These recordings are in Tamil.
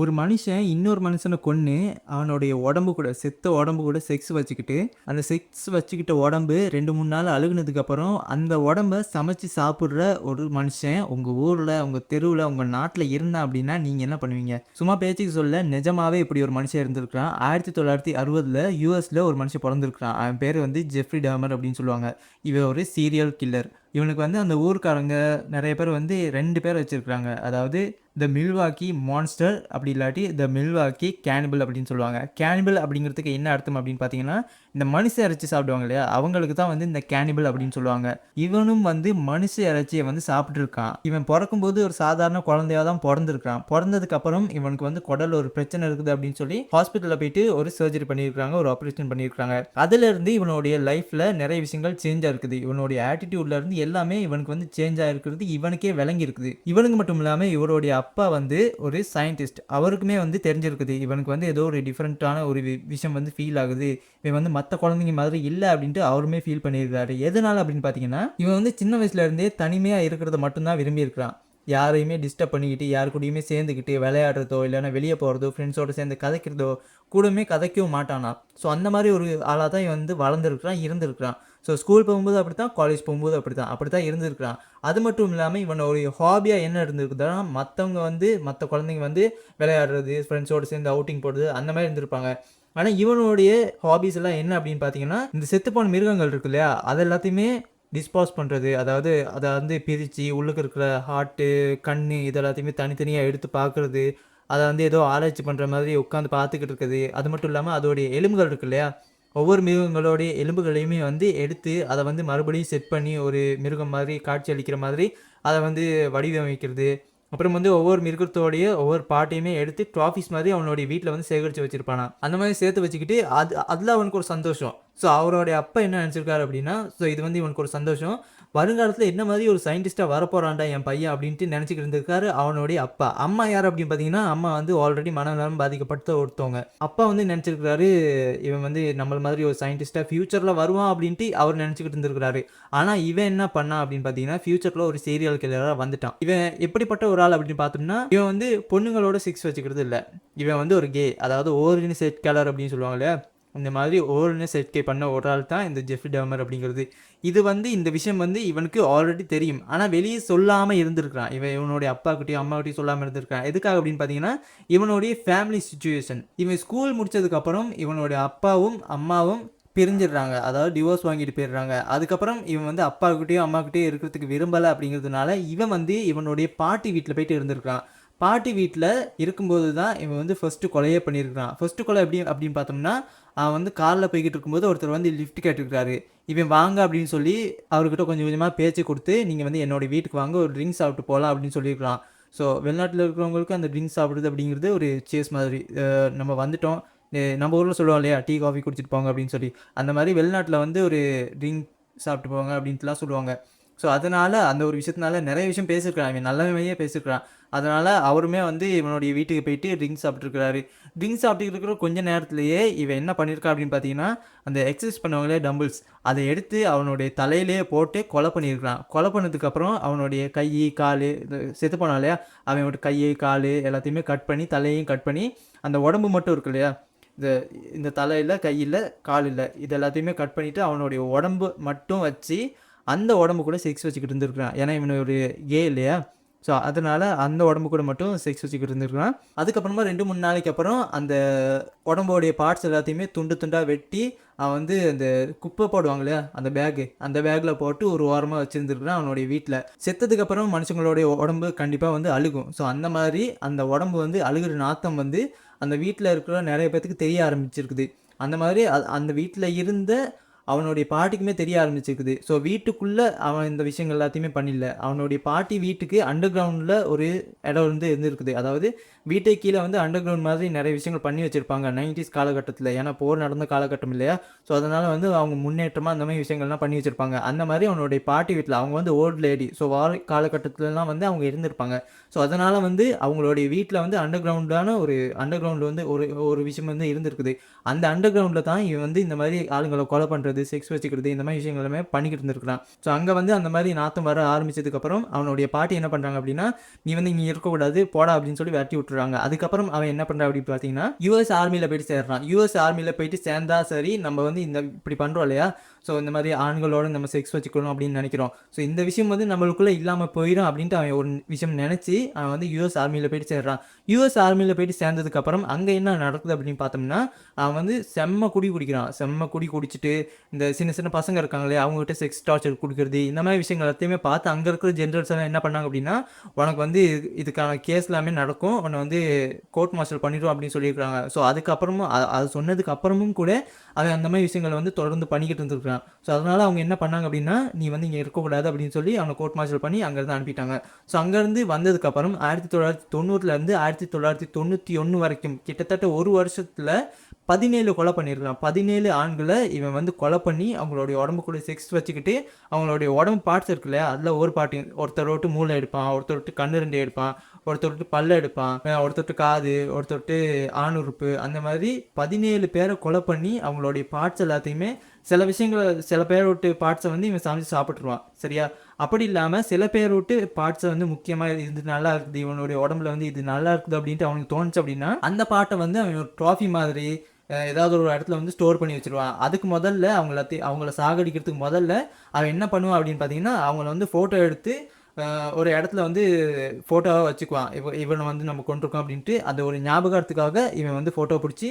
ஒரு மனுஷன் இன்னொரு மனுஷனை கொன்று அவனுடைய உடம்பு கூட செத்த உடம்பு கூட செக்ஸ் வச்சுக்கிட்டு அந்த செக்ஸ் வச்சுக்கிட்ட உடம்பு ரெண்டு மூணு நாள் அழுகுனதுக்கப்புறம் அந்த உடம்ப சமைச்சு சாப்பிட்ற ஒரு மனுஷன் உங்கள் ஊரில் உங்கள் தெருவில் உங்கள் நாட்டில் இருந்தான் அப்படின்னா நீங்கள் என்ன பண்ணுவீங்க? சும்மா பேச்சுக்கு சொல்ல நிஜமாவே இப்படி ஒரு மனுஷன் இருந்திருக்கிறான். ஆயிரத்தி தொள்ளாயிரத்தி அறுபதில் யூஎஸில் ஒரு மனுஷன் பிறந்திருக்கிறான். அவன் பேர் வந்து ஜெஃப்ரி டாமர் அப்படின்னு சொல்லுவாங்க. இவன் ஒரு சீரியல் கில்லர் இவனுக்கு வந்து அந்த ஊர்க்காரங்க நிறைய பேர் வந்து ரெண்டு பேர் வச்சுருக்குறாங்க. அதாவது த மில்வாக்கி மான்ஸ்டர் அப்படி இல்லாட்டி த மில்வாக்கி கேனிபிள் அப்படின்னு சொல்லுவாங்க. கேனிபிள் அப்படிங்கிறதுக்கு என்ன அர்த்தம் அப்படின்னு பார்த்தீங்கன்னா இந்த மனுஷ இறைச்சி சாப்பிடுவாங்க இல்லையா? அவங்களுக்கு தான் வந்து இந்த கேனிபிள் அப்படின்னு சொல்லுவாங்க. இவனும் வந்து மனுஷ இறைச்சியை வந்து சாப்பிட்ருக்கான் இவன் பிறக்கும்போது ஒரு சாதாரண குழந்தையாக தான் பிறந்திருக்கான் பிறந்ததுக்கு அப்புறம் இவனுக்கு வந்து குடல் ஒரு பிரச்சனை இருக்குது அப்படின்னு சொல்லி ஹாஸ்பிட்டலில் போயிட்டு ஒரு சர்ஜரி பண்ணியிருக்காங்க ஒரு ஆப்ரேஷன் பண்ணியிருக்காங்க அதுலேருந்து இவனுடைய லைஃப்பில் நிறைய விஷயங்கள் சேஞ்ச் இருக்குது இவனுடைய ஆட்டிடியூட்லேருந்து எல்லாமே இவனுக்கு வந்து சேஞ்ச் ஆகிருக்கிறது இவனுக்கே விளங்கி இருக்குது இவனுக்கு மட்டும் இல்லாமல் இவருடைய அப்பா வந்து ஒரு சயின்டிஸ்ட் அவருக்குமே வந்து தெரிஞ்சிருக்குது. இவனுக்கு வந்து ஏதோ ஒரு டிஃப்ரெண்ட்டான ஒரு வி- விஷயம் வந்து ஃபீல் ஆகுது. இவன் வந்து மற்ற குழந்தைங்க மாதிரி இல்லை அப்படின்ட்டு அவருமே ஃபீல் பண்ணியிருக்காரு எதனால் அப்படின்னு பார்த்தீங்கன்னா இவன் வந்து சின்ன வயசுலேருந்தே தனிமையாக இருக்கிறத மட்டும்தான் விரும்பி இருக்கிறான். யாரையுமே டிஸ்டர்ப் பண்ணிக்கிட்டு யார் கூடயுமே சேர்ந்துக்கிட்டு விளையாடுறதோ இல்லைன்னா வெளியே போகிறதோ ஃப்ரெண்ட்ஸோட சேர்ந்து கதைக்கிறதோ கூடமே கதைக்கவும் மாட்டானா? ஸோ அந்த மாதிரி ஒரு ஆளாக தான் இவன் வந்து வளர்ந்துருக்கிறான் இருந்திருக்கிறான். ஸோ ஸ்கூல் போகும்போது அப்படி தான் காலேஜ் போகும்போது அப்படி தான் அப்படி தான் இருந்திருக்கிறான். அது மட்டும் இல்லாமல் இவனோட ஹாபியாக என்ன இருந்திருக்குதுன்னா மற்றவங்க வந்து மற்ற குழந்தைங்க வந்து விளையாடுறது ஃப்ரெண்ட்ஸோடு சேர்ந்து அவுட்டிங் போடுறது அந்த மாதிரி இருந்திருப்பாங்க. ஆனால் இவனுடைய ஹாபிஸ் எல்லாம் என்ன அப்படின்னு பார்த்தீங்கன்னா இந்த செத்துப்போன மிருகங்கள் இருக்கு இல்லையா? அது எல்லாத்தையுமே டிஸ்பாஸ் பண்ணுறது அதாவது அதை வந்து பிரித்து உள்ளுக்கு இருக்கிற ஹார்ட்டு கண் இது எல்லாத்தையுமே தனித்தனியாக எடுத்து பார்க்குறது அதை வந்து ஏதோ ஆராய்ச்சி பண்ணுற மாதிரி உட்காந்து பார்த்துக்கிட்டு இருக்குது அது மட்டும் இல்லாமல் அதோடைய எலும்புகள் இருக்கு இல்லையா? ஒவ்வொரு மிருகங்களோடைய எலும்புகளையுமே வந்து எடுத்து அதை வந்து மறுபடியும் செட் பண்ணி ஒரு மிருகம் மாதிரி காட்சி அளிக்கிற மாதிரி அதை வந்து வடிவமைக்கிறது. அப்புறம் வந்து ஒவ்வொரு மிருகத்தோடைய ஒவ்வொரு பாட்டையுமே எடுத்து ட்ராஃபிஸ் மாதிரி அவனுடைய வீட்டில் வந்து சேகரித்து வச்சுருப்பானா அந்த மாதிரி சேர்த்து வச்சுக்கிட்டு அது அதில் அவனுக்கு ஒரு சந்தோஷம். ஸோ அவருடைய அப்பா என்ன நினச்சிருக்காரு அப்படின்னா ஸோ இது வந்து இவனுக்கு ஒரு சந்தோஷம். வருங்காலத்தில் என்ன மாதிரி ஒரு சயின்டிஸ்ட்டாக வரப்போறான்டா என் பையன் அப்படின்ட்டு நினச்சிக்கிட்டு இருந்திருக்காரு அவனுடைய அப்பா. அம்மா யார் அப்படின்னு பார்த்தீங்கன்னா அம்மா வந்து ஆல்ரெடி மனநலம் பாதிக்கப்பட்ட ஒருத்தவங்க. அப்பா வந்து நினச்சிருக்கிறாரு இவன் வந்து நம்மள மாதிரி ஒரு சயின்டிஸ்ட்டாக ஃப்யூச்சரில் வருவான் அப்படின்ட்டு அவர் நினச்சிக்கிட்டு இருந்திருக்கிறாரு. ஆனால் இவன் என்ன பண்ணான் அப்படின்னு பார்த்தீங்கன்னா ஃப்யூச்சரில் ஒரு சீரியல் கில்லராக வந்துட்டான். இவன் எப்படிப்பட்ட ஒரு ஆள் அப்படின்னு பார்த்தோம்னா இவன் வந்து பொண்ணுங்களோட சிக்ஸ் வச்சுக்கிறது இல்லை இவன் வந்து ஒரு கே அதாவது ஓரின் செட் கலர் அப்படின்னு சொல்லுவாங்க இல்லையா? இந்த மாதிரி ஓரின செட்கை பண்ண ஒரு ஆள் தான் இந்த ஜெஃப்ரி டேமர் அப்படிங்கிறது. இது வந்து இந்த விஷயம் வந்து இவனுக்கு ஆல்ரெடி தெரியும். ஆனால் வெளியே சொல்லாமல் இருந்திருக்கிறான். இவன் இவனுடைய அப்பாக்கிட்டையும் அம்மாக்கிட்டையும் சொல்லாமல் இருந்திருக்கான் எதுக்காக அப்படின்னு பார்த்தீங்கன்னா இவனுடைய ஃபேமிலி சுச்சுவேஷன் இவன் ஸ்கூல் முடிச்சதுக்கப்புறம் இவனுடைய அப்பாவும் அம்மாவும் பிரிஞ்சிடுறாங்க. அதாவது டிவோர்ஸ் வாங்கிட்டு போயிடுறாங்க. அதுக்கப்புறம் இவன் வந்து அப்பாக்கிட்டேயும் அம்மாக்கிட்டேயும் இருக்கிறதுக்கு விரும்பலை அப்படிங்கிறதுனால இவன் வந்து இவனுடைய பாட்டி வீட்டில் போயிட்டு இருந்திருக்கான் பாட்டி வீட்டில் இருக்கும்போது தான் இவன் வந்து ஃபஸ்ட்டு கொலையே பண்ணியிருக்கிறான். ஃபஸ்ட்டு கொலை எப்படி அப்படின்னு பார்த்தோம்னா அவன் வந்து காரில் போய்கிட்டு இருக்கும்போது ஒருத்தர் வந்து லிஃப்ட் கேட்டுருக்காரு இவன் வாங்க அப்படின்னு சொல்லி அவர்கிட்ட கொஞ்சம் கொஞ்சமாக பேச்சு கொடுத்து நீங்கள் வந்து என்னோட வீட்டுக்கு வாங்க ஒரு ட்ரிங்க்ஸ் சாப்பிட்டு போகலாம் அப்படின்னு சொல்லியிருக்கலாம். ஸோ வெளிநாட்டில் இருக்கிறவங்களுக்கு அந்த ட்ரிங்க்ஸ் சாப்பிடுறது அப்படிங்கிறது ஒரு சேஸ் மாதிரி. நம்ம வந்துட்டோம். நம்ம ஊரில் சொல்லுவோம் இல்லையா டீ காஃபி குடிச்சிட்டு போங்க அப்படின்னு சொல்லி. அந்த மாதிரி வெளிநாட்டில் வந்து ஒரு ட்ரிங்க் சாப்பிட்டு போங்க அப்படின்ட்டுலாம் சொல்லுவாங்க. ஸோ அதனால் அந்த ஒரு விஷயத்தினால நிறைய விஷயம் பேசியிருக்கிறான் இவன் நல்லவையே பேசியிருக்கிறான் அதனால் அவருமே வந்து இவனுடைய வீட்டுக்கு போயிட்டு ட்ரிங்க்ஸ் சாப்பிட்ருக்கிறாரு ட்ரிங்க்ஸ் சாப்பிட்டு இருக்கிற கொஞ்ச நேரத்திலேயே இவன் என்ன பண்ணியிருக்கா அப்படின்னு பார்த்தீங்கன்னா அந்த எக்ஸசைஸ் பண்ணவங்களே டம்பிள்ஸ் அதை எடுத்து அவனுடைய தலையிலே போட்டு கொலை பண்ணியிருக்கிறான். கொலை பண்ணதுக்கப்புறம் அவனுடைய கை கால் செத்து போனான் இல்லையா? அவனோட கை கால் எல்லாத்தையுமே கட் பண்ணி தலையையும் கட் பண்ணி அந்த உடம்பு மட்டும் இருக்கு இல்லையா? இந்த இந்த தலையில் கையில் காலில் இது எல்லாத்தையுமே கட் பண்ணிவிட்டு அவனுடைய உடம்பு மட்டும் வச்சு அந்த உடம்பு கூட செக்ஸ் வச்சுக்கிட்டு இருந்திருக்கிறான். ஏன்னா இவனுடைய ஏ கே இல்லையா? ஸோ அதனால் அந்த உடம்பு கூட மட்டும் செக்ஸ் வச்சுக்கிட்டு இருந்திருக்கிறான். அதுக்கப்புறமா ரெண்டு மூணு நாளைக்கு அப்புறம் அந்த உடம்போடைய பார்ட்ஸ் எல்லாத்தையுமே துண்டு துண்டாக வெட்டி அவன் வந்து அந்த குப்பை போடுவாங்க இல்லையா? அந்த பேகு அந்த பேக்கில் போட்டு ஒரு ஓரமாக வச்சுருந்துருக்குறான் அவனுடைய வீட்டில் செத்ததுக்கப்புறம் மனுஷங்களுடைய உடம்பு கண்டிப்பாக வந்து அழுகும். ஸோ அந்த மாதிரி அந்த உடம்பு வந்து அழுகிற நாத்தம் வந்து அந்த வீட்டில் இருக்கிற நிறைய பேர்த்துக்கு தெரிய ஆரம்பிச்சிருக்குது. அந்த மாதிரி அ- அந்த வீட்டில் இருந்த அவனுடைய பாட்டிக்குமே தெரிய ஆரம்பிச்சிருக்குது. ஸோ வீட்டுக்குள்ளே அவன் இந்த விஷயங்கள் எல்லாத்தையுமே பண்ணிடல அவனுடைய பாட்டி வீட்டுக்கு அண்டர் கிரவுண்டில் ஒரு இடம் வந்து இருந்திருக்குது. அதாவது வீட்டை கீழே வந்து அண்டர் கிரவுண்ட் மாதிரி நிறைய விஷயங்கள் பண்ணி வச்சுருப்பாங்க நைன்டிஸ் காலகட்டத்தில். ஏன்னா போர் நடந்த காலகட்டம் இல்லையா? ஸோ அதனால் வந்து அவங்க முன்னேற்றமாக அந்த மாதிரி விஷயங்கள்லாம் பண்ணி வச்சுருப்பாங்க. அந்த மாதிரி அவனுடைய பாட்டி வீட்டில் அவங்க வந்து ஓல்டு லேடி ஸோ வார காலகட்டத்திலலாம் வந்து அவங்க இருந்திருப்பாங்க. ஸோ அதனால் வந்து அவங்களுடைய வீட்டில் வந்து அண்டர் கிரவுண்டான ஒரு அண்டர் கிரவுண்ட் வந்து ஒரு ஒரு விஷயம் வந்து இருந்திருக்குது. அந்த அண்டர் கிரவுண்டில் தான் இவன் வந்து இந்த மாதிரி ஆளுங்களை கொலை பண்ணுறது செக்ஸ் வச்சுக்கிறது இந்த மாதிரி விஷயங்கள் எல்லாமே பண்ணிக்கிட்டு இருந்திருக்கிறான். ஸோ அங்கே வந்து அந்த மாதிரி நாத்தம் வர ஆரம்பிச்சதுக்கப்புறம் அவனுடைய பாட்டி என்ன பண்ணுறாங்க அப்படின்னா நீ வந்து இங்கே இருக்கக்கூடாது போடா அப்படின்னு சொல்லி விரட்டி விட்டுறாங்க. விட்டுருவாங்க அதுக்கப்புறம் அவன் என்ன பண்ணுறான் அப்படி பார்த்தீங்கன்னா யூஎஸ் ஆர்மியில் போயிட்டு சேர்றான். யூஎஸ் ஆர்மியில் போயிட்டு சேர்ந்தா சரி நம்ம வந்து இந்த இப்படி பண்ணுறோம் இல்லையா? ஸோ இந்த மாதிரி ஆண்களோட நம்ம செக்ஸ் வச்சுக்கணும் அப்படின்னு நினைக்கிறோம். ஸோ இந்த விஷயம் வந்து நம்மளுக்குள்ளே இல்லாமல் போயிடும் அப்படின்ட்டு அவன் ஒரு விஷயம் நினச்சி அவன் வந்து யூஎஸ் ஆர்மியில் போயிட்டு சேர்றான். யூஎஸ் ஆர்மியில் போயிட்டு சேர்ந்ததுக்கப்புறம் அங்கே என்ன நடக்குது அப்படின்னு பார்த்தோம்னா அவன் வந்து செம்ம குடி குடிக்கிறான். செம்ம குடி குடிச்சிட்டு இந்த சின்ன சின்ன பசங்க இருக்காங்களே அவங்ககிட்ட செக்ஸ் டார்ச்சர் கொடுக்குறது இந்த மாதிரி விஷயங்கள் எல்லாத்தையுமே பார்த்து அங்கே இருக்கிற ஜென்ரல்ஸ் எல்லாம் என்ன பண்ணாங்க அப்படின்னா உனக்கு வந்து இதுக்கான கேஸ் எல்லாமே நடக்கும் உன்னை வந்து கோர்ட் மார்ஷல் பண்ணிடும் அப்படின்னு சொல்லியிருக்காங்க ஸோ அதுக்கப்புறமும் அது சொன்னதுக்கு அப்புறமும் கூட அவன் அந்த மாதிரி விஷயங்களை வந்து தொடர்ந்து பண்ணிக்கிட்டு இருந்திருக்கான் ஸோ அதனால் அவங்க என்ன பண்ணாங்க அப்படின்னா நீ வந்து இங்கே இருக்கக்கூடாது அப்படின்னு சொல்லி அவனை கோர்ட் மார்ஷல் பண்ணி அங்கேருந்து அனுப்பிட்டாங்க. ஸோ அங்கேருந்து வந்ததுக்கப்புறம் ஆயிரத்தி தொள்ளாயிரத்தி தொண்ணூறுலேருந்து ஆயிரத்தி தொள்ளாயிரத்தி தொண்ணூற்றி ஒன்று வரைக்கும் கிட்டத்தட்ட ஒரு வருஷத்தில் பதினேழு கொலை பண்ணியிருக்கான். பதினேழு ஆண்களை இவன் வந்து கொலை பண்ணி அவங்களுடைய உடம்புக்குள்ள செக்ஸ் வச்சுக்கிட்டு அவங்களுடைய உடம்பு பார்ட்ஸ் இருக்குல்ல அதில் ஒரு பாட்டு ஒருத்தர் விட்டு மூளை எடுப்பான் ஒருத்தர் விட்டு கண்ணு ரெண்டு எடுப்பான் ஒருத்தர் விட்டு பல்ல எடுப்பான் ஒருத்தர் விட்டு காது ஒருத்தர் விட்டு ஆணுறுப்பு அந்த மாதிரி பதினேழு பேரை கொலை பண்ணி அவங்களுடைய பார்ட்ஸ் எல்லாத்தையுமே சில விஷயங்களை சில பேர் விட்டு பார்ட்ஸை வந்து இவன் சமைச்சு சாப்பிட்ருவான் சரியா? அப்படி இல்லாமல் சில பேர் விட்டு பார்ட்ஸை வந்து முக்கியமாக இது நல்லா இருக்குது இவனுடைய உடம்புல வந்து இது நல்லா இருக்குது அப்படின்ட்டு அவனுக்கு தோணுச்சு அப்படின்னா அந்த பாட்டை வந்து அவன் ஒரு ட்ராஃபி மாதிரி ஏதாவது ஒரு இடத்துல வந்து ஸ்டோர் பண்ணி வச்சுருவான். அதுக்கு முதல்ல அவங்கள அவங்கள சாகடிக்கிறதுக்கு முதல்ல அவன் என்ன பண்ணுவான் அப்படின்னு பார்த்தீங்கன்னா அவங்கள வந்து ஃபோட்டோ எடுத்து ஒரு இடத்துல வந்து ஃபோட்டோவாக வச்சுக்குவான். இவ இவனை வந்து நம்ம கொண்டிருக்கோம் அப்படின்ட்டு அந்த ஒரு ஞாபகத்துக்காக இவன் வந்து ஃபோட்டோ பிடிச்சி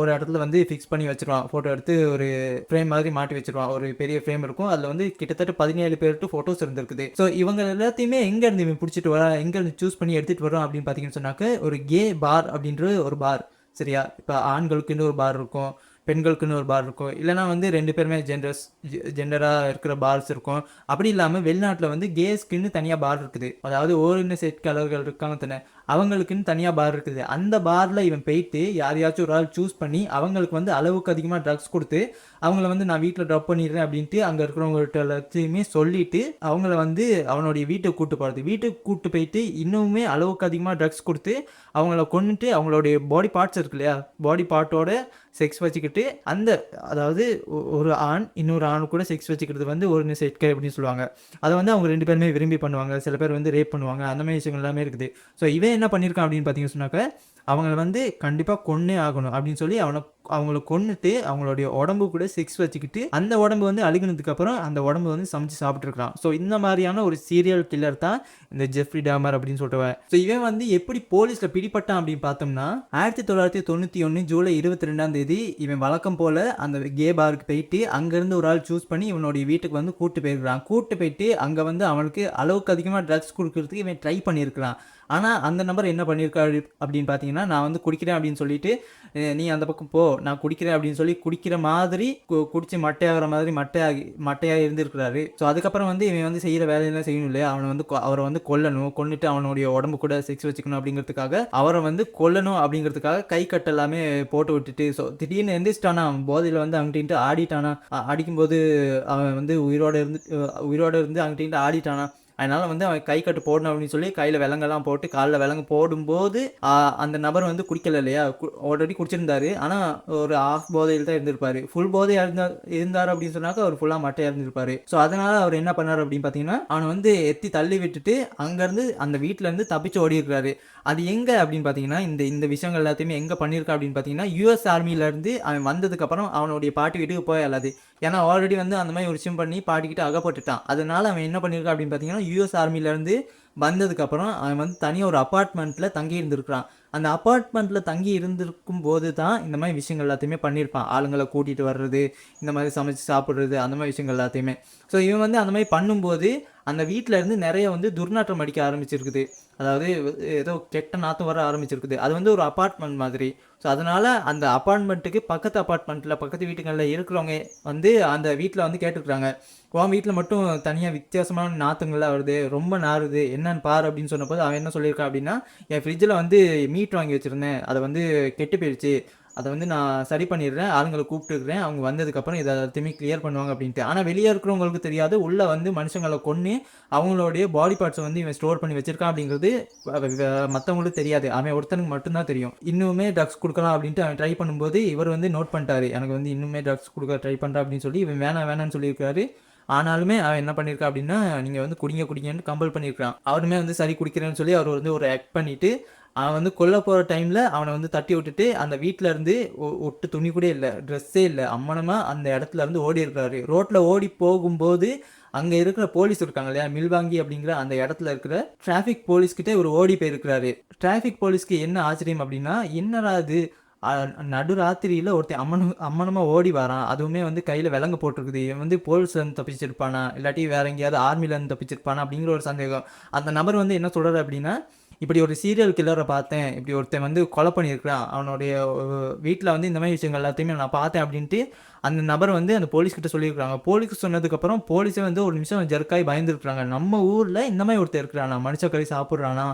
ஒரு இடத்துல வந்து ஃபிக்ஸ் பண்ணி வச்சிருவான். ஃபோட்டோ எடுத்து ஒரு ஃப்ரேம் மாதிரி மாட்டி வச்சிருவான். ஒரு பெரிய ஃப்ரேம் இருக்கும். அதில் வந்து கிட்டத்தட்ட பதினேழு பேர்ட்டு ஃபோட்டோஸ் இருந்திருக்குது. ஸோ இவங்க எல்லாத்தையுமே எங்கேருந்து இவன் பிடிச்சிட்டு வரா எங்கேருந்து சூஸ் பண்ணி எடுத்துகிட்டு வரோம் அப்படின்னு பார்த்தீங்கன்னு சொன்னாக்க ஒரு கே பார் அப்படின்ற ஒரு பார் சரியா? இப்போ ஆண்களுக்குன்னு ஒரு பார் இருக்கும். பெண்களுக்குன்னு ஒரு பார் இருக்கும். இல்லைனா வந்து ரெண்டு பேருமே ஜெண்டர்ஸ் ஜெண்டராக இருக்கிற பார்ஸ் இருக்கும். அப்படி இல்லாமல் வெளிநாட்டில் வந்து கேஸ்க்குன்னு தனியாக பார் இருக்குது. அதாவது ஓரின செட் கலர்கள் இருக்காங்க தானே அவங்களுக்குன்னு தனியாக பார் இருக்குது. அந்த பாரில் இவன் போயிட்டு யாரையாச்சும் ஒரு ஆள் சூஸ் பண்ணி அவங்களுக்கு வந்து அளவுக்கு அதிகமாக ட்ரக்ஸ் கொடுத்து அவங்கள வந்து நான் வீட்டில் ட்ராப் பண்ணிடுறேன் அப்படின்ட்டு அங்கே இருக்கிறவங்கள்ட்ட எல்லாத்தையுமே சொல்லிட்டு அவங்கள வந்து அவனுடைய வீட்டுக்கு கூப்பிட்டு போகிறது வீட்டுக்கு கூப்பிட்டு போயிட்டு இன்னுமே அளவுக்கு அதிகமாக ட்ரக்ஸ் கொடுத்து அவங்கள கொன்னுட்டு அவங்களுடைய பாடி பார்ட்ஸ் இருக்கு இல்லையா பாடி பார்ட்டோட செக்ஸ் வச்சுக்கிட்டு அந்த அதாவது ஒரு ஆண் இன்னொரு ஆண் கூட செக்ஸ் வச்சுக்கிறது வந்து ஒரு செட்கை அப்படின்னு சொல்லுவாங்க. அதை வந்து அவங்க ரெண்டு பேருமே விரும்பி பண்ணுவாங்க. சில பேர் வந்து ரேப் பண்ணுவாங்க. அந்த மாதிரி விஷயங்கள் எல்லாமே இருக்குது. ஸோ இவன் என்ன பண்ணியிருக்கான் அப்படின்னு பார்த்தீங்கன்னு சொன்னாக்க அவங்கள வந்து கண்டிப்பாக கொன்னே ஆகணும் அப்படின்னு சொல்லி அவனை அவங்கள கொன்னுட்டு அவங்களுடைய உடம்பு கூட செக்ஸ் வச்சுக்கிட்டு அந்த உடம்பு வந்து அழுகினதுக்கு அப்புறம் அந்த உடம்பு வந்து சமைச்சு சாப்பிட்டுருக்கலாம். ஸோ இந்த மாதிரியான ஒரு சீரியல் கில்லர் தான் இந்த ஜெஃப்ரி டாமர் அப்படின்னு சொல்லிட்டு ஸோ இவன் வந்து எப்படி போலீஸில் பிடிப்பட்டான் அப்படின்னு பார்த்தோம்னா ஆயிரத்தி தொள்ளாயிரத்தி தொண்ணூற்றி ஒன்று ஜூலை இருபத்தி ரெண்டாம் தேதி இவன் வழக்கம் போல் அந்த கே பாருக்கு போயிட்டு அங்கேருந்து ஒரு ஆள் சூஸ் பண்ணி இவனுடைய வீட்டுக்கு வந்து கூட்டு போயிருக்கிறான். கூட்டு போயிட்டு அங்கே வந்து அவனுக்கு அளவுக்கு அதிகமாக ட்ரக்ஸ் கொடுக்கறதுக்கு இவன் ட்ரை பண்ணியிருக்கிறான். ஆனால் அந்த நம்பர் என்ன பண்ணியிருக்காரு அப்படின்னு பார்த்தீங்கன்னா நான் வந்து குடிக்கிறேன் அப்படின்னு சொல்லிட்டு நீ அந்த பக்கம் போ நான் குடிக்கிறேன் அப்படின்னு சொல்லி குடிக்கிற மாதிரி கு- குடிச்சு மட்டையாகிற மாதிரி மட்டையாகி மட்டையாக இருந்திருக்கிறாரு. ஸோ அதுக்கப்புறம் வந்து இவன் வந்து செய்கிற வேலையெல்லாம் செய்யணும் இல்லையா? அவனை வந்து கொ- அவரை வந்து கொல்லணும் கொன்னுட்டு அவனுடைய உடம்பு கூட செக்ஸ் வச்சுக்கணும் அப்படிங்கிறதுக்காக அவரை வந்து கொல்லணும் அப்படிங்கிறதுக்காக கை கட்டு எல்லாமே போட்டு விட்டுட்டு ஸோ திடீர்னு எந்திரிச்சிட்டானா அவன். போதையில் வந்து அங்கிட்டு ஆடிட்டானா? அடிக்கும்போது அவன் வந்து உயிரோட இருந்து உயிரோட இருந்து அங்கிட்டு ஆடிட்டானா? அதனால வந்து அவன் கை கட்டு போடணும் அப்படின்னு சொல்லி கையில் விலங்கெல்லாம் போட்டு காலில் விலங்கு போடும்போது அந்த நபர் வந்து குடிக்கல இல்லையா? ஆல்ரெடி குடிச்சிருந்தாரு. ஆனால் ஒரு ஆஃப் போதையில் தான் இருந்திருப்பாரு. ஃபுல் போதையாக இருந்தா இருந்தார் அப்படின்னு சொன்னாக்க அவர் ஃபுல்லாக மட்டையாக இருந்திருப்பாரு. ஸோ அதனால அவர் என்ன பண்ணார் அப்படின்னு பார்த்தீங்கன்னா அவனை வந்து எத்தி தள்ளி விட்டுட்டு அங்கேருந்து அந்த வீட்டிலேருந்து தப்பிச்சு ஓடி இருக்கிறாரு அது எங்கே அப்படின்னு பார்த்தீங்கன்னா இந்த இந்த விஷயங்கள் எல்லாத்தையுமே எங்கே பண்ணியிருக்கா அப்படின்னு பார்த்தீங்கன்னா யூஎஸ் ஆர்மியிலேருந்து அவன் வந்ததுக்கப்புறம் அவனுடைய பாட்டி வீட்டுக்கு போயலாது ஏன்னா ஆல்ரெடி வந்து அந்த மாதிரி ஒரு விஷயம் பண்ணி பாட்டிக்கிட்டு அகப்பட்டுட்டான். அதனால அவன் என்ன பண்ணியிருக்கான் அப்படின்னு பார்த்தீங்கன்னா யூஎஸ் ஆர்மியிலேருந்து வந்ததுக்கப்புறம் அவன் வந்து தனியாக ஒரு அப்பார்ட்மெண்ட்டில் தங்கி இருந்திருக்கிறான். அந்த அப்பார்ட்மெண்ட்டில் தங்கி இருந்திருக்கும் போது தான் இந்த மாதிரி விஷயங்கள் எல்லாத்தையுமே பண்ணியிருப்பான் ஆளுங்களை கூட்டிகிட்டு வர்றது இந்த மாதிரி சமைச்சு சாப்பிட்றது அந்த மாதிரி விஷயங்கள் எல்லாத்தையுமே. ஸோ இவன் வந்து அந்த மாதிரி பண்ணும்போது அந்த வீட்டில் இருந்து நிறைய வந்து துர்நாற்றம் அடிக்க ஆரம்பிச்சிருக்குது. அதாவது ஏதோ கெட்ட நாற்றம் வர ஆரம்பிச்சிருக்குது. அது வந்து ஒரு அப்பார்ட்மெண்ட் மாதிரி. ஸோ அதனால் அந்த அப்பார்ட்மெண்ட்டுக்கு பக்கத்து அப்பார்ட்மெண்ட்டில் பக்கத்து வீட்டுகளில் இருக்கிறவங்க வந்து அந்த வீட்டில் வந்து கேட்டுருக்குறாங்க. உன் வீட்டில் மட்டும் தனியாக வித்தியாசமான நாத்தங்கள்லாம் வருது ரொம்ப நாறுது என்னன்னு பாரு அப்படின்னு சொன்னபோது அவன் என்ன சொல்லியிருக்கான் அப்படின்னா என் ஃப்ரிட்ஜில் வந்து மீட் வாங்கி வச்சுருந்தேன். அதை வந்து கெட்டு போயிடுச்சு அதை வந்து நான் சரி பண்ணிடுறேன் ஆளுங்களை கூப்பிட்டுருக்கிறேன் அவங்க வந்ததுக்கப்புறம் இதை எல்லாத்தையுமே கிளியர் பண்ணுவாங்க அப்படின்ட்டு. ஆனால் வெளியே இருக்கிறவங்களுக்கு தெரியாது உள்ளே வந்து மனுஷங்களை கொன்று அவங்களுடைய பாடி பார்ட்ஸை வந்து இவன் ஸ்டோர் பண்ணி வச்சிருக்கான் அப்படிங்கிறது மற்றவங்களுக்கு தெரியாது. அவன் ஒருத்தனுக்கு மட்டும்தான் தெரியும். இன்னுமே ட்ரக்ஸ் கொடுக்கலாம் அப்படின்ட்டு அவன் ட்ரை பண்ணும்போது இவர் வந்து நோட் பண்ணிட்டாரு. எனக்கு வந்து இன்னுமே ட்ரக்ஸ் கொடுக்க ட்ரை பண்ணுறான் அப்படின்னு சொல்லி இவன் வேணாம் வேணாம்னு சொல்லியிருக்காரு. ஆனாலுமே அவன் என்ன பண்ணியிருக்கா அப்படின்னா நீங்கள் வந்து குடிங்க குடிங்கன்னு கம்பல் பண்ணியிருக்கான் அவருமே வந்து சரி குடிக்கிறேன்னு சொல்லி அவர் வந்து ஒரு ஆக்ட் பண்ணிட்டு அவன் வந்து கொல்ல போகிற டைமில் அவனை வந்து தட்டி விட்டுட்டு அந்த வீட்டில் இருந்து ஒட்டு துணி கூட இல்லை ட்ரெஸ்ஸே இல்லை. அம்மனமாக அந்த இடத்துல இருந்து ஓடி இருக்கிறாரு. ரோட்டில் ஓடி போகும்போது அங்கே இருக்கிற போலீஸ் இருக்காங்க இல்லையா? மில்வாங்கி அப்படிங்கிற அந்த இடத்துல இருக்கிற டிராஃபிக் போலீஸ்கிட்ட இவர் ஓடி போயிருக்கிறாரு. டிராஃபிக் போலீஸ்க்கு என்ன ஆச்சரியம் அப்படின்னா என்னடா இது? நடுராத்திரியில் நடு ராத்திரியில் ஒருத்தன் அம்மனு அம்மனமாக ஓடி வரான். அதுவுமே வந்து கையில் விலங்கு போட்டிருக்குது. இவன் வந்து போலீஸ்லேருந்து தப்பிச்சிருப்பானா? இல்லாட்டி வேற எங்கேயாவது ஆர்மிலேருந்து தப்பிச்சிருப்பானா? அப்படிங்கிற ஒரு சந்தேகம். அந்த நபர் வந்து என்ன சொல்கிறாரு அப்படின்னா இப்படி ஒரு சீரியல் கில்லரை பார்த்தேன். இப்படி ஒருத்தன் வந்து கொலை பண்ணியிருக்கிறான். அவனுடைய வீட்டில் வந்து இந்த மாதிரி விஷயங்கள் எல்லாத்தையுமே நான் பார்த்தேன் அப்படின்ட்டு அந்த நபர் வந்து அந்த போலீஸ்கிட்ட சொல்லியிருக்காங்க போலீஸ் சொன்னதுக்கப்புறம் போலீஸே வந்து ஒரு நிமிஷம் ஜெர்க்காய் பயந்துருக்குறாங்க. நம்ம ஊரில் இந்த மாதிரி ஒருத்தர் இருக்கிறானா? மனுஷ கறி சாப்பிட்றானா?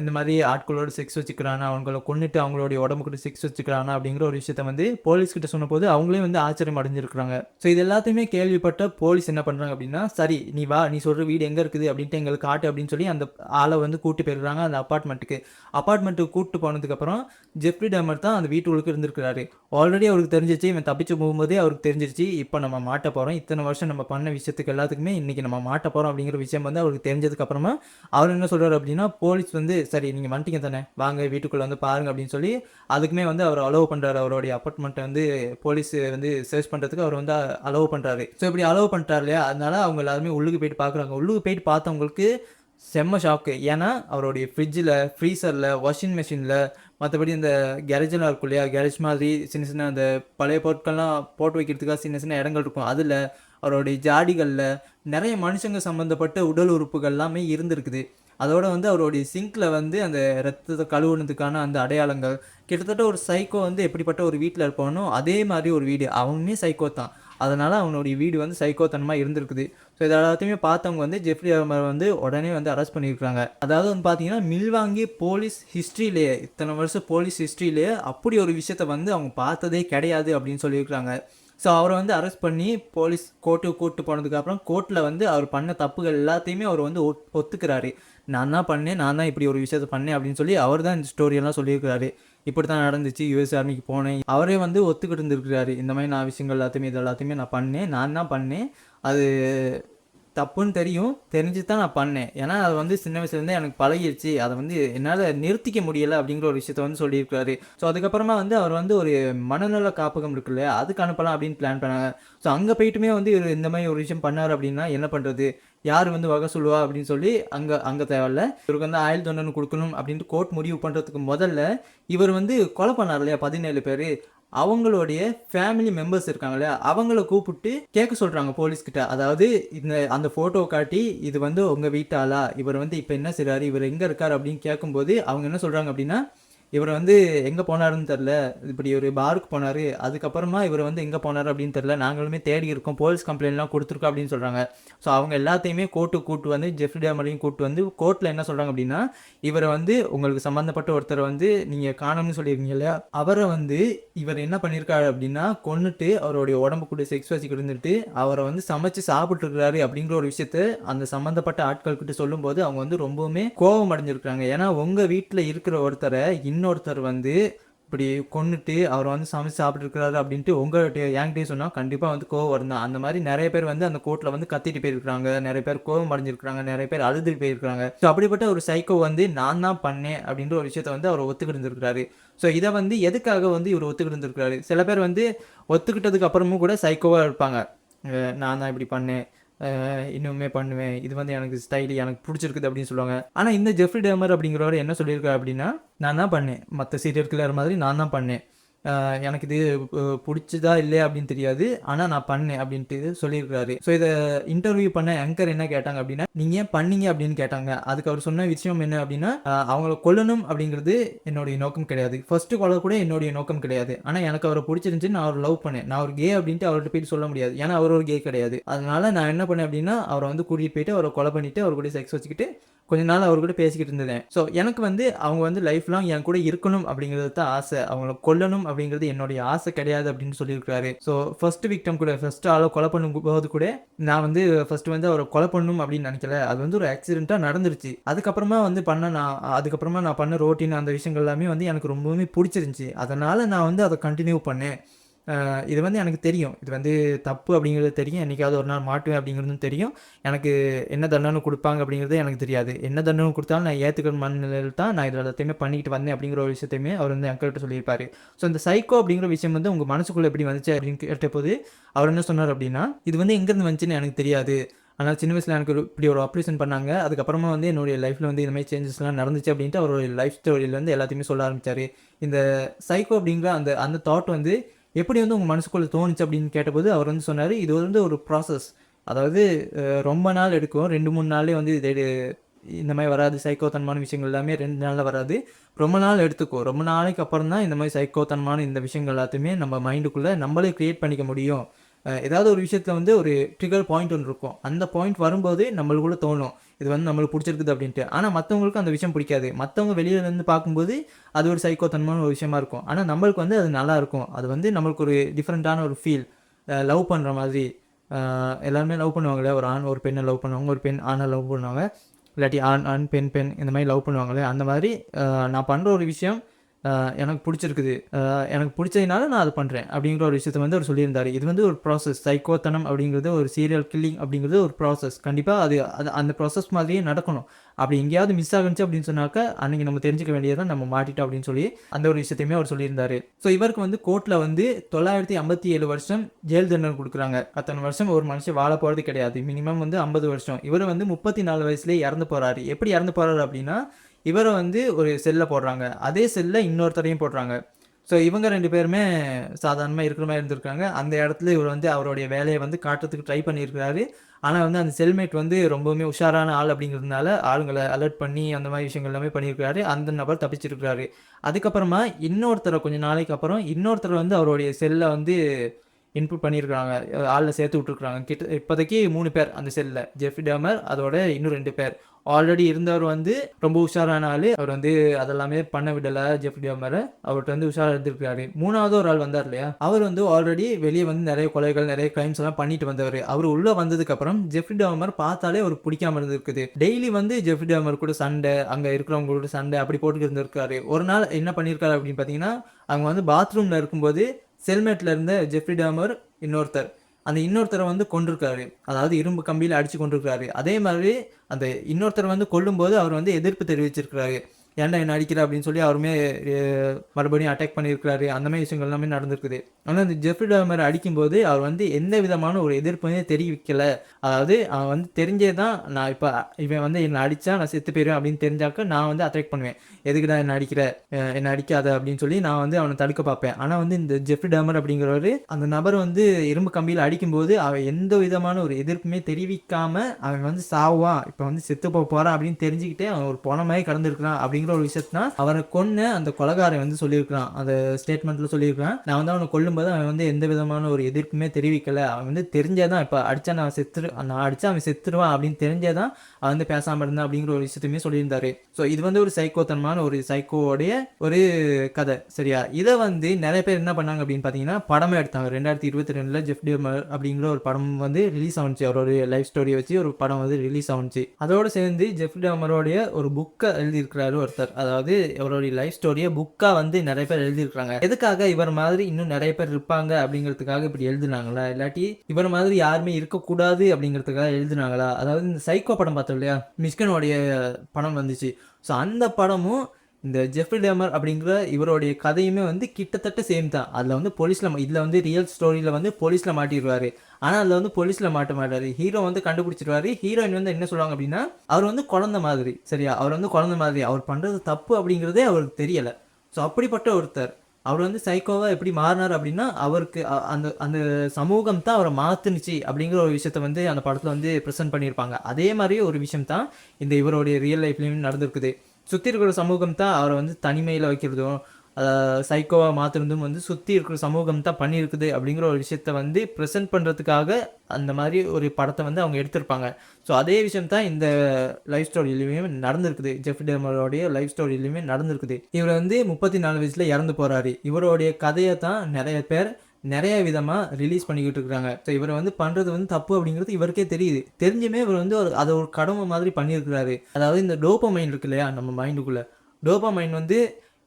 இந்த மாதிரி ஆட்களோட செக்ஸ் வச்சுக்கிறானா? அவங்கள கொன்னுட்டு அவங்களுடைய உடம்புக்கிட்ட செக்ஸ் வச்சுக்கிறானா? அப்படிங்கிற ஒரு விஷயத்த வந்து போலீஸ்கிட்ட சொன்னபோது அவங்களே வந்து ஆச்சரியம் அடைஞ்சிருக்கிறாங்க. ஸோ இது எல்லாத்தையுமே கேள்விப்பட்ட போலீஸ் என்ன பண்ணுறாங்க அப்படின்னா சரி நீ வா நீ சொல்கிற வீடு எங்கே இருக்குது அப்படின்ட்டு எங்களுக்கு காட்டு அப்படின்னு சொல்லி அந்த ஆளை வந்து கூட்டு போயிடுறாங்க அந்த அப்பார்ட்மெண்ட்டுக்கு. அப்பார்ட்மெண்ட்டுக்கு கூப்பிட்டு போனதுக்கப்புறம் ஜெப்ரி டேமர் தான் அந்த வீட்டுக்குள்ளுக்கு இருந்திருக்கிறாரு. ஆல்ரெடி அவருக்கு தெரிஞ்சிச்சு இவன் தப்பிச்சு போகும்போதே அவருக்கு தெரிஞ்சிருச்சு இப்போ நம்ம மாட்ட போகிறோம் இத்தனை வருஷம் நம்ம பண்ண விஷயத்துக்கு எல்லாத்துக்குமே இன்றைக்கி நம்ம மாட்ட போகிறோம் அப்படிங்கிற விஷயம் வந்து அவருக்கு தெரிஞ்சதுக்கப்புறமா அவர் என்ன சொல்கிறார் அப்படின்னா போலீஸ் வந்து சரி நீங்கள் வந்துட்டீங்க தானே வாங்க வீட்டுக்குள்ளே வந்து பாருங்கள் அப்படின்னு சொல்லி அதுக்குமே வந்து அவர் அலோவ் பண்ணுறாரு அவருடைய அப்பார்ட்மெண்ட்டை வந்து போலீஸ் வந்து சர்ச் பண்ணுறதுக்கு அவர் வந்து அலோவ் பண்ணுறாரு ஸோ இப்படி அலோவ் பண்ணுறாரு இல்லையா? அதனால அவங்க எல்லாருமே உள்ளுக்கு போயிட்டு பார்க்குறாங்க உள்ளுக்கு போயிட்டு பார்த்தவங்களுக்கு செம்ம ஷாக்கு ஏன்னா அவருடைய ஃப்ரிட்ஜில் ஃப்ரீசரில் வாஷிங் மிஷினில் மற்றபடி இந்த கேரேஜெலாம் இருக்கும் இல்லையா? கேரேஜ் மாதிரி சின்ன சின்ன அந்த பழைய பொருட்கள்லாம் போட்டு வைக்கிறதுக்காக சின்ன சின்ன இடங்கள் இருக்கும். அதில் அவருடைய ஜாடிகளில் நிறைய மனுஷங்க சம்மந்தப்பட்ட உடல் உறுப்புகள் எல்லாமே இருந்திருக்குது. அதோட வந்து அவருடைய சிங்க்கில் வந்து அந்த ரத்தத்தை கழுவுனதுக்கான அந்த அடையாளங்கள் கிட்டத்தட்ட ஒரு சைக்கோ வந்து எப்படிப்பட்ட ஒரு வீட்டில் இருப்பானோ அதே மாதிரி ஒரு வீடு. அவனுமே சைக்கோ தான். அதனால் அவனுடைய வீடு வந்து சைக்கோத்தனமாக இருந்திருக்குது. ஸோ இது எல்லாத்தையுமே பார்த்தவங்க வந்து ஜெஃப்ரி அமர் வந்து உடனே வந்து அரெஸ்ட் பண்ணியிருக்காங்க அதாவது வந்து பார்த்தீங்கன்னா மில்வாங்கி போலீஸ் ஹிஸ்ட்ரியிலேயே இத்தனை வருஷம் போலீஸ் ஹிஸ்ட்ரியிலேயே அப்படி ஒரு விஷயத்த வந்து அவங்க பார்த்ததே கிடையாது அப்படின்னு சொல்லியிருக்காங்க ஸோ அவரை வந்து அரெஸ்ட் பண்ணி போலீஸ் கோர்ட்டுக்கு கூப்பிட்டு போனதுக்கப்புறம் கோர்ட்டில் வந்து அவர் பண்ண தப்புகள் எல்லாத்தையுமே அவர் வந்து ஒத்- ஒத்துக்கிறாரு. நான் தான் பண்ணேன் நான் தான் இப்படி ஒரு விஷயத்த பண்ணேன் அப்படின்னு சொல்லி அவர் தான் இந்த ஸ்டோரியெல்லாம் சொல்லியிருக்கிறாரு. இப்படி தான் நடந்துச்சு யூஎஸ் ஆர்மிக்கு போனேன். அவரே வந்து ஒத்துக்கிட்டு இருந்திருக்கிறாரு. இந்த மாதிரி நான் விஷயங்கள் எல்லாத்தையுமே இது எல்லாத்தையுமே நான் பண்ணேன் நான் தான் பண்ணேன். அது தப்புன்னு தெரியும் தெரிஞ்சு தான் நான் பண்ணேன். ஏன்னா அது வந்து சின்ன வயசுலேருந்தே எனக்கு பழகிடுச்சு அதை வந்து என்னால் நிறுத்திக்க முடியலை அப்படிங்கிற ஒரு விஷயத்த வந்து சொல்லியிருக்காரு. ஸோ அதுக்கப்புறமா வந்து அவர் வந்து ஒரு மனநல காப்பகம் இருக்குல்ல அதுக்கு அனுப்பலாம் அப்படின்னு பிளான் பண்ணாங்க. ஸோ அங்கே போயிட்டுமே வந்து இவர் இந்த மாதிரி ஒரு விஷயம் பண்ணார் அப்படின்னா என்ன பண்ணுறது யார் வந்து வகை சொல்லுவா அப்படின்னு சொல்லி அங்கே அங்கே தேவையில்ல. இவருக்கு வந்து ஆயுள் தண்டனை கொடுக்கணும் அப்படின்ட்டு கோர்ட் முடிவு பண்ணுறதுக்கு முதல்ல இவர் வந்து கொலை பண்ணார் இல்லையா? பதினேழு பேர். அவங்களுடைய ஃபேமிலி மெம்பர்ஸ் இருக்காங்க இல்லையா? அவங்கள கூப்பிட்டு கேட்க சொல்கிறாங்க போலீஸ்கிட்ட அதாவது இந்த அந்த ஃபோட்டோ காட்டி இது வந்து உங்கள் வீட்டாளா? இவர் வந்து இப்போ என்ன செய்கிறாரு இவர் எங்கே இருக்கார் அப்படின்னு கேட்கும்போது அவங்க என்ன சொல்கிறாங்க அப்படின்னா இவர் வந்து எங்கே போனாருன்னு தெரில இப்படி ஒரு பாருக்கு போனார். அதுக்கப்புறமா இவர் வந்து எங்கே போனார் அப்படின்னு தெரில நாங்களுமே தேடி இருக்கோம். போலீஸ் கம்ப்ளைண்ட்லாம் கொடுத்துருக்கோம் அப்படின்னு சொல்கிறாங்க ஸோ அவங்க எல்லாத்தையுமே கோர்ட்டுக்கு கூட்டு வந்து ஜெஃப்ரி டேமரையும் கூட்டு வந்து கோர்ட்டில் என்ன சொல்கிறாங்க அப்படின்னா இவரை வந்து உங்களுக்கு சம்மந்தப்பட்ட ஒருத்தரை வந்து நீங்கள் காணணும்னு சொல்லியிருக்கீங்க இல்லையா? அவரை வந்து இவர் என்ன பண்ணியிருக்காரு அப்படின்னா கொண்டுட்டு அவருடைய உடம்பு கூட செக்ஸ் வச்சுக்கிட்டு இருந்துட்டு அவரை வந்து சமைச்சு சாப்பிட்டுருக்காரு அப்படிங்கிற ஒரு விஷயத்த அந்த சம்மந்தப்பட்ட ஆட்கள் கிட்ட சொல்லும்போது அவங்க வந்து ரொம்பவுமே கோபம் அடைஞ்சிருக்காங்க ஏன்னா உங்கள் வீட்டில் இருக்கிற ஒருத்தரை இன்னொருத்தர் வந்து இப்படி கொன்னுட்டு அவர் வந்து சமைச்சு சாப்பிட்டுருக்காரு அப்படின்ட்டு உங்கள்கிட்ட என்கிட்டயே சொன்னால் கண்டிப்பாக வந்து கோவம் வரும் தான் அந்த மாதிரி நிறைய பேர் வந்து அந்த கோர்ட்டில் வந்து கத்திட்டு போயிருக்கிறாங்க. நிறைய பேர் கோவம் அடைஞ்சிருக்காங்க நிறைய பேர் அழுதுட்டு போயிருக்காங்க ஸோ அப்படிப்பட்ட ஒரு சைக்கோ வந்து நான் தான் பண்ணேன் அப்படின்ற ஒரு விஷயத்த வந்து அவர் ஒத்துக்கிட்டு இருந்திருக்கிறாரு ஸோ இதை வந்து எதுக்காக வந்து இவர் ஒத்துக்கிட்டு இருந்திருக்கிறாரு சில பேர் வந்து ஒத்துக்கிட்டதுக்கு அப்புறமும் கூட சைக்கோவாக இருப்பாங்க. நான் தான் இப்படி பண்ணேன். இன்னுமே பண்ணுவேன். இது வந்து எனக்கு ஸ்டைலி எனக்கு பிடிச்சிருக்குது அப்படின்னு சொல்லுவாங்க. ஆனால் இந்த ஜெஃப்ரி டேமர் அப்படிங்கிறவர் என்ன சொல்லியிருக்காரு அப்படின்னா நான் தான் பண்ணேன். மற்ற சீரியல் கிளர் மாதிரி நான் தான் பண்ணேன். எனக்கு இது பிடிச்சதா இல்லையா அப்படின்னு தெரியாது. ஆனால் நான் பண்ணேன் அப்படின்ட்டு சொல்லியிருக்காரு ஸோ இதை இன்டர்வியூ பண்ண ஆங்கர் என்ன கேட்டாங்க அப்படின்னா நீங்கள் ஏன் பண்ணீங்க? அப்படின்னு கேட்டாங்க. அதுக்கு அவர் சொன்ன விஷயம் என்ன அப்படின்னா அவங்கள கொல்லணும் அப்படிங்கிறது என்னுடைய நோக்கம் கிடையாது. ஃபர்ஸ்ட் கொலை கூட என்னுடைய நோக்கம் கிடையாது. ஆனால் எனக்கு அவரை பிடிச்சிருந்துச்சு நான் அவர் லவ் பண்ணேன். நான் ஒரு கே அப்படின்ட்டு அவர்கிட்ட போயிட்டு சொல்ல முடியாது. ஏன்னா அவர் ஒரு கே கிடையாது. அதனால நான் என்ன பண்ணேன் அப்படின்னா அவரை வந்து கூட்டிகிட்டு போயிட்டு அவரை கொலை பண்ணிட்டு அவர் கூட செக்ஸ் வச்சுக்கிட்டு கொஞ்ச நாள் அவர் கூட பேசிக்கிட்டு இருந்தேன். ஸோ எனக்கு வந்து அவங்க வந்து லைஃப் லாங் என் கூட இருக்கணும் அப்படிங்கிறது தான் ஆசை. அவங்கள கொல்லணும் அப்படிங்கிறது என்னுடைய ஆசை கிடையாது அப்படின்னு சொல்லியிருக்காரு ஸோ ஃபர்ஸ்ட் விக்டம் கூட ஃபர்ஸ்ட் ஆளை கொலை பண்ணும் போது கூட நான் வந்து ஃபர்ஸ்ட் வந்து அவரை கொலை பண்ணணும் அப்படின்னு நினைக்கல. அது வந்து ஒரு ஆக்சிடென்ட்டாக நடந்துருச்சு. அதுக்கப்புறமா வந்து பண்ண நான் அதுக்கப்புறமா நான் பண்ண ரோட்டின் அந்த விஷயங்கள் எல்லாமே வந்து எனக்கு ரொம்பவுமே பிடிச்சிருந்துச்சி. அதனால் நான் வந்து அதை கண்டினியூ பண்ணேன். இது வந்து எனக்கு தெரியும். இது வந்து தப்பு அப்படிங்கிறது தெரியும். என்றைக்காவது ஒரு நாள் மாட்டுவேன் அப்படிங்கிறதும் தெரியும். எனக்கு என்ன தண்டனை கொடுப்பாங்க அப்படிங்கிறது எனக்கு தெரியாது. என்ன தண்டனை கொடுத்தாலும் நான் ஏற்றுக்கிற மனநிலையில் தான் நான் இதில் எல்லாத்தையுமே பண்ணிக்கிட்டு வந்தேன் அப்படிங்கிற ஒரு விஷயத்தையுமே அவர் வந்து அங்கிட்ட சொல்லியிருப்பார். ஸோ இந்த சைக்கோ அப்படிங்கிற விஷயம் வந்து உங்கள் மனசுக்குள்ளே எப்படி வந்துச்சு அப்படின்னு கேட்டபோது அவர் என்ன சொன்னார் அப்படின்னா இது வந்து எங்கேருந்து வந்துச்சுன்னு எனக்கு தெரியாது. ஆனால் சின்ன வயசில் எனக்கு ஒரு இப்படி ஒரு ஆப்ரேஷன் பண்ணாங்க. அதுக்கப்புறமா வந்து என்னுடைய லைஃப்பில் வந்து இந்த மாதிரி சேஞ்சஸ்லாம் நடந்துச்சு அப்படின்ட்டு அவருடைய லைஃப் ஸ்டோரியில் வந்து எல்லாத்தையுமே சொல்ல ஆரம்பித்தார் இந்த சைக்கோ அப்படிங்கிற அந்த அந்த தாட் வந்து எப்படி வந்து உங்கள் மனசுக்குள்ளே தோணுச்சு அப்படின்னு கேட்டபோது அவர் வந்து சொன்னார் இது வந்து ஒரு ப்ராசஸ் அதாவது ரொம்ப நாள் எடுக்கும். ரெண்டு மூணு நாளே வந்து இது இந்த மாதிரி வராது. சைக்கோத்தனமான விஷயங்கள் எல்லாமே ரெண்டு நாளில் வராது. ரொம்ப நாள் எடுத்துக்கும் ரொம்ப நாளைக்கு அப்புறம் தான் இந்த மாதிரி சைக்கோத்தனமான இந்த விஷயங்கள் எல்லாத்தையுமே நம்ம மைண்டுக்குள்ளே நம்மளே க்ரியேட் பண்ணிக்க முடியும். ஏதாவது ஒரு விஷயத்தில் வந்து ஒரு ட்ரிகர் பாயிண்ட் ஒன்று இருக்கும். அந்த பாயிண்ட் வரும்போது நம்மளுக்குள்ள தோணும். இது வந்து நம்மளுக்கு பிடிச்சிருக்குது அப்படின்ட்டு. ஆனால் மற்றவங்களுக்கு அந்த விஷயம் பிடிக்காது. மற்றவங்க வெளியிலேருந்து பார்க்கும்போது அது ஒரு சைக்கோத்தனமான ஒரு விஷயமா இருக்கும். ஆனால் நம்மளுக்கு வந்து அது நல்லாயிருக்கும் அது வந்து நம்மளுக்கு ஒரு டிஃப்ரெண்ட்டான ஒரு ஃபீல் லவ் பண்ணுற மாதிரி. எல்லாருமே லவ் பண்ணுவாங்களே ஒரு ஆண் ஒரு பெண்ணை லவ் பண்ணுவாங்க. ஒரு பெண் ஆணை லவ் பண்ணுவாங்க. இல்லாட்டி ஆண் ஆண் பெண் பெண் இந்த மாதிரி லவ் பண்ணுவாங்களே அந்த மாதிரி நான் பண்ணுற ஒரு விஷயம் எனக்கு பிடிச்சிருக்குது. எனக்கு பிடிச்சதுனால நான் அது பண்ணுறேன் அப்படிங்கிற ஒரு விஷயத்த வந்து அவர் சொல்லியிருந்தார். இது வந்து ஒரு ப்ராசஸ் சைக்கோத்தனம் அப்படிங்கிறது ஒரு சீரியல் கில்லிங் அப்படிங்கிறது ஒரு ப்ராசஸ் கண்டிப்பாக அது அது அந்த ப்ராசஸ் மாதிரியே நடக்கணும். அப்படி எங்கேயாவது மிஸ் ஆகுச்சு அப்படின்னு சொன்னாக்க அன்னைக்கு நம்ம தெரிஞ்சுக்க வேண்டியதான் நம்ம மாட்டிட்டோம் அப்படின்னு சொல்லி அந்த ஒரு விஷயத்தையுமே அவர் சொல்லியிருந்தார். ஸோ இவருக்கு வந்து கோர்ட்டில் வந்து தொள்ளாயிரத்தி ஐம்பத்தி ஏழு வருஷம் ஜெயில் தண்டனை கொடுக்குறாங்க. அத்தனை வருஷம் ஒரு மனுஷன் வாழ போகிறது கிடையாது. மினிமம் வந்து ஐம்பது வருஷம். இவர் வந்து முப்பத்தி நாலு வயசுலேயே இறந்து போகிறாரு எப்படி இறந்து போகிறாரு அப்படின்னா இவரை வந்து ஒரு செல்லை போடுறாங்க. அதே செல்லில் இன்னொருத்தரையும் போடுறாங்க. ஸோ இவங்க ரெண்டு பேருமே சாதாரணமாக இருக்கிற மாதிரி இருந்திருக்காங்க. அந்த இடத்துல இவர் வந்து அவருடைய வேலையை வந்து காட்டுறதுக்கு ட்ரை பண்ணியிருக்கிறாரு. ஆனால் வந்து அந்த செல்மேட் வந்து ரொம்பவுமே உஷாரான ஆள் அப்படிங்கிறதுனால ஆளுங்களை அலர்ட் பண்ணி அந்த மாதிரி விஷயங்கள் எல்லாமே பண்ணியிருக்காரு அந்த நபர் தப்பிச்சிருக்கிறாரு. அதுக்கப்புறமா இன்னொருத்தரை கொஞ்ச நாளைக்கு அப்புறம் இன்னொருத்தர் வந்து அவருடைய செல்லை வந்து இன்புட் பண்ணியிருக்காங்க ஆளில் சேர்த்து விட்டுருக்குறாங்க. கிட்ட இப்போதைக்கு மூணு பேர் அந்த செல்லில் ஜெஃபி டேமர் அதோட இன்னும் ரெண்டு பேர். ஆல்ரெடி இருந்தவர் வந்து ரொம்ப உஷாரான ஆள். அவர் வந்து அதெல்லாமே பண்ண விடலை ஜெஃப்ரி டேமரை அவர்கிட்ட வந்து உஷாராக இருந்திருக்காரு. மூணாவது ஒரு ஆள் வந்தார் இல்லையா? அவர் வந்து ஆல்ரெடி வெளியே வந்து நிறைய கொலைகள் நிறைய கிரைம்ஸ் எல்லாம் பண்ணிட்டு வந்தவர். அவர் உள்ளே வந்ததுக்கப்புறம் ஜெஃப்ரி டேமர் பார்த்தாலே அவருக்கு பிடிக்காம இருந்திருக்குது. டெய்லி வந்து ஜெஃப்ரி டேமர் கூட சண்டை அங்கே இருக்கிறவங்க கூட சண்டை அப்படி போட்டு இருந்திருக்காரு. ஒரு நாள் என்ன பண்ணியிருக்காரு அப்படின்னு பார்த்தீங்கன்னா அவங்க வந்து பாத்ரூமில் இருக்கும்போது செல்மேட்டில் இருந்த ஜெஃப்ரி டேமர் இன்னொருத்தர். அந்த இன்னொருத்தரை வந்து கொண்டிருக்காரு அதாவது இரும்பு கம்பியில் அடித்து கொண்டிருக்கிறாரு அதே மாதிரி அந்த இன்னொருத்தர் வந்து கொல்லும்போது அவர் வந்து எதிர்ப்பு தெரிவிச்சிருக்கிறாரு. ஏன்டா என்ன அடிக்கிற அப்படின்னு சொல்லி அவருமே மறுபடியும் அட்டாக் பண்ணியிருக்கிறாரு. அந்த மாதிரி விஷயங்கள் எல்லாமே நடந்திருக்குது. ஆனால் இந்த ஜெஃப்ரி டாமர் அடிக்கும்போது அவர் வந்து எந்த விதமான ஒரு எதிர்ப்புமே தெரிவிக்கல. அதாவது அவன் வந்து தெரிஞ்சே தான் நான் இப்போ இவன் வந்து என்னை அடித்தா நான் செத்து போயிடுவேன் அப்படின்னு தெரிஞ்சாக்க நான் வந்து அட்டாக் பண்ணுவேன். எதுக்குடா என்ன அடிக்கிற? என்னை அடிக்காத அப்படின்னு சொல்லி நான் வந்து அவனை தடுக்க பார்ப்பேன். ஆனால் வந்து இந்த ஜெஃப்ரி டேமர் அப்படிங்கிறவர் அந்த நபர் வந்து இரும்பு கம்பியில் அடிக்கும்போது அவன் எந்த விதமான ஒரு எதிர்ப்புமே தெரிவிக்காமல் அவன் வந்து சாவான் இப்போ வந்து செத்து போக போகிறான் அப்படின்னு தெரிஞ்சுக்கிட்டே அவன் ஒரு போன மாதிரி கடந்திருக்கிறான் அப்படிங்கிற ஒரு விஷயத்தான் அவரை கொன்று அந்த கொலகாரை வந்து சொல்லியிருக்கிறான். அந்த ஸ்டேட்மெண்ட்டில் சொல்லியிருக்கிறான். நான் வந்து அவனை கொல்லும்போது அவன் வந்து எந்த விதமான ஒரு எதிர்ப்புமே தெரிவிக்கலை. அவன் வந்து தெரிஞ்சே தான் இப்போ அடித்தா நான் செத்துரு நான் அடித்தா அவன் செத்துருவான் அப்படின்னு தெரிஞ்சே தான் அவன் வந்து பேசாமல் இருந்தான் அப்படிங்கிற ஒரு விஷயத்தையுமே சொல்லியிருந்தாரு. ஸோ இது வந்து ஒரு சைக்கோத்தனமான ஒரு சைக்கோவுடைய ஒரு கதை சரியா? இதை வந்து நிறைய பேர் என்ன பண்ணாங்க அப்படின்னு பார்த்தீங்கன்னா படமே எடுத்தாங்க. ரெண்டாயிரத்தி இருபத்தி ரெண்டில் ஜெஃப் டியர்மர் அப்படிங்கிற ஒரு படம் வந்து ரிலீஸ் ஆனிச்சு அவரோட லைஃப் ஸ்டோரியை வச்சு ஒரு படம் வந்து ரிலீஸ் ஆனிச்சு அதோடு சேர்ந்து ஜெஃப் டியர்மரோடைய ஒரு புக்கை எழுதியிருக்கிறாரு ஒருத்தர் அதாவது அவருடைய லைஃப் ஸ்டோரியை புக்காக வந்து நிறைய பேர் எழுதியிருக்கிறாங்க. எதுக்காக இவர் மாதிரி இன்னும் நிறைய பேர் இருப்பாங்க அப்படிங்கிறதுக்காக இப்படி எழுதுனாங்களா? இல்லாட்டி இவர் மாதிரி யாருமே இருக்கக்கூடாது அப்படிங்கிறதுக்காக எழுதுனாங்களா? அதாவது இந்த சைக்கோ படம் பார்த்தோம் இல்லையா? மிஸ்கனுடைய படம் வந்துச்சு. ஸோ அந்த படமும் இந்த ஜெஃப்ரி டேமர் அப்படிங்கிற இவருடைய கதையுமே வந்து கிட்டத்தட்ட சேம் தான். அதில் வந்து போலீஸில் இதில் வந்து ரியல் ஸ்டோரியில் வந்து போலீஸில் மாட்டிடுவார். ஆனால் அதில் வந்து போலீஸில் மாட்ட மாட்டார் ஹீரோ வந்து கண்டுபிடிச்சிருவாரு ஹீரோயின் வந்து என்ன சொல்லுவாங்க அப்படின்னா அவர் வந்து குழந்த மாதிரி சரியா? அவர் வந்து குழந்த மாதிரி. அவர் பண்ணுறது தப்பு அப்படிங்கிறதே அவருக்கு தெரியலை. ஸோ அப்படிப்பட்ட ஒருத்தர். அவர் வந்து சைக்கோவாக எப்படி மாறினார் அப்படின்னா அவருக்கு அந்த அந்த சமூகம் தான் அவரை மாற்றுனுச்சு அப்படிங்கிற ஒரு விஷயத்த வந்து அந்த படத்தில் வந்து ப்ரெசென்ட் பண்ணியிருப்பாங்க. அதே மாதிரி ஒரு விஷயம் தான் இந்த இவருடைய ரியல் லைஃப்லேயும் நடந்திருக்குது. சுற்றி இருக்கிற சமூகம் தான் அவரை வந்து தனிமையில் வைக்கிறதும் சைக்கோவாக மாற்றுறதும் வந்து சுற்றி இருக்கிற சமூகம் தான் பண்ணியிருக்குது அப்படிங்கிற ஒரு விஷயத்த வந்து ப்ரெசென்ட் பண்ணுறதுக்காக அந்த மாதிரி ஒரு படத்தை வந்து அவங்க எடுத்திருப்பாங்க. ஸோ அதே விஷயம் தான் இந்த லைஃப் ஸ்டோரியிலையுமே நடந்திருக்குது. ஜெஃப் டேமரோடைய லைஃப் ஸ்டோரியிலையுமே நடந்திருக்குது. இவர் வந்து முப்பத்தி நாலு வயசில் இறந்து போகிறாரு இவருடைய கதையை தான் நிறைய பேர் நிறைய விதமாக ரிலீஸ் பண்ணிக்கிட்டு இருக்கிறாங்க ஸோ இவர் வந்து பண்ணுறது வந்து தப்பு அப்படிங்கிறது இவருக்கே தெரியுது. தெரிஞ்சுமே இவர் வந்து ஒரு அதை ஒரு கடமை மாதிரி பண்ணியிருக்கிறாரு. அதாவது இந்த டோப்பமைன் இருக்கு இல்லையா நம்ம மைண்டுக்குள்ளே டோப்பமைன் வந்து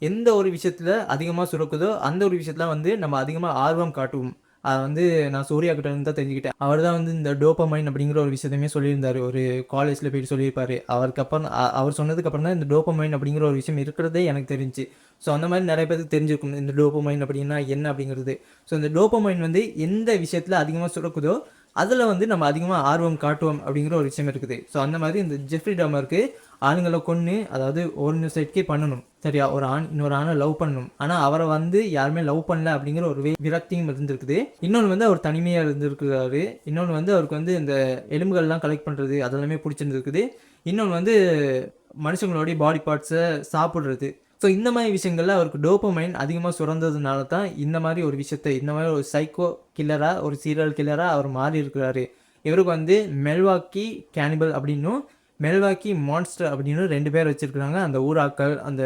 எந்த ஒரு விஷயத்தில் அதிகமாக சுரக்குதோ அந்த ஒரு விஷயத்துல வந்து நம்ம அதிகமாக ஆர்வம் காட்டுவோம். அதை வந்து நான் சூர்யா கிட்ட இருந்து தான் தெரிஞ்சுக்கிட்டேன். அவர் தான் வந்து இந்த டோப்பமைன் அப்படிங்கிற ஒரு விஷயத்தையுமே சொல்லியிருந்தார். ஒரு காலேஜில் போயிட்டு சொல்லியிருப்பார். அவருக்கு அப்புறம் அவர் சொன்னதுக்கு அப்புறம் தான் இந்த டோப்பமைன் அப்படிங்கிற ஒரு விஷயம் இருக்கிறதே எனக்கு தெரிஞ்சு. ஸோ அந்த மாதிரி நிறைய பேருக்கு தெரிஞ்சிருக்கும். இந்த டோப்பமைன் அப்படின்னா என்ன அப்படிங்கிறது. ஸோ இந்த டோப்பமைன் வந்து எந்த விஷயத்தில் அதிகமாக சுரக்குதோ அதில் வந்து நம்ம அதிகமாக ஆர்வம் காட்டுவோம் அப்படிங்கிற ஒரு விஷயம் இருக்குது. ஸோ அந்த மாதிரி இந்த ஜெஃப்ரி டமருக்கு ஆளுங்களை கொன்று அதாவது ஒரு சைட்கே பண்ணணும். சரியா ஒரு ஆண் இன்னொரு ஆணை லவ் பண்ணணும் ஆனால் அவரை வந்து யாருமே லவ் பண்ணல அப்படிங்கிற ஒரு விரக்தியும் இருந்திருக்குது. இன்னொன்று வந்து அவர் தனிமையாக இருந்திருக்கிறாரு. இன்னொன்று வந்து அவருக்கு வந்து இந்த எலும்புகள்லாம் கலெக்ட் பண்ணுறது அதெல்லாமே பிடிச்சிருந்துருக்குது. இன்னொன்று வந்து மனுஷங்களுடைய பாடி பார்ட்ஸை சாப்பிட்றது. ஸோ இந்த மாதிரி விஷயங்களில் அவருக்கு டோப்பமைன் அதிகமாக சுரந்ததுனால தான் இந்த மாதிரி ஒரு விஷயத்தை இந்த மாதிரி ஒரு சைக்கோ கில்லராக ஒரு சீரியல் கில்லராக அவர் மாறி இருக்கிறாரு இவருக்கு வந்து மெல்வாக்கி கேனிபல் அப்படின்னும் மெல்வாக்கி மான்ஸ்டர் அப்படின்னு ரெண்டு பேர் வச்சுருக்குறாங்க. அந்த ஊராக்கள் அந்த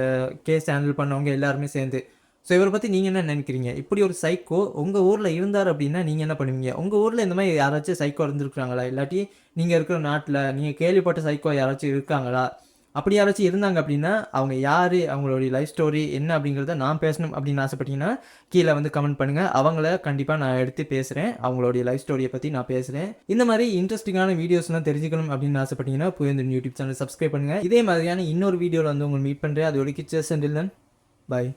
கேஸ் ஹேண்டில் பண்ணவங்க எல்லாருமே சேர்ந்து. ஸோ இவரை பற்றி நீங்கள் என்ன நினைக்கிறீங்க? இப்படி ஒரு சைக்கோ உங்கள் ஊரில் இருந்தார் அப்படின்னா நீங்கள் என்ன பண்ணுவீங்க? உங்கள் ஊரில் இந்த மாதிரி யாராச்சும் சைக்கோ இருந்திருக்காங்களா இல்லாட்டி நீங்கள் இருக்கிற நாட்டில் நீங்கள் கேள்விப்பட்ட சைக்கோ யாராச்சும் இருக்காங்களா? அப்படி யாராச்சும் இருந்தாங்க அப்படின்னா அவங்க யார் அவங்களுடைய லைஃப் ஸ்டோரி என்ன அப்படிங்கிறத நான் பேசணும் அப்படின்னு ஆசைப்பட்டீங்கன்னா கீழே வந்து கமெண்ட் பண்ணுங்கள் அவங்கள கண்டிப்பாக நான் எடுத்து பேசுகிறேன் அவங்களுடைய லைஃப் ஸ்டோரியை பற்றி நான் பேசுகிறேன் இந்த மாதிரி இன்ட்ரெஸ்டிங்கான வீடியோஸ்லாம் தெரிஞ்சுக்கணும் அப்படின்னு ஆசைப்பட்டீங்கன்னா புயந்தின் யூடியூப் சேனல் சப்ஸ்கிரைப் பண்ணுங்கள் இதே மாதிரியான இன்னொரு வீடியோவில் வந்து உங்களை மீட் பண்ணுறேன் அதோட கிச்சர்ஸ் அண்ட் பாய்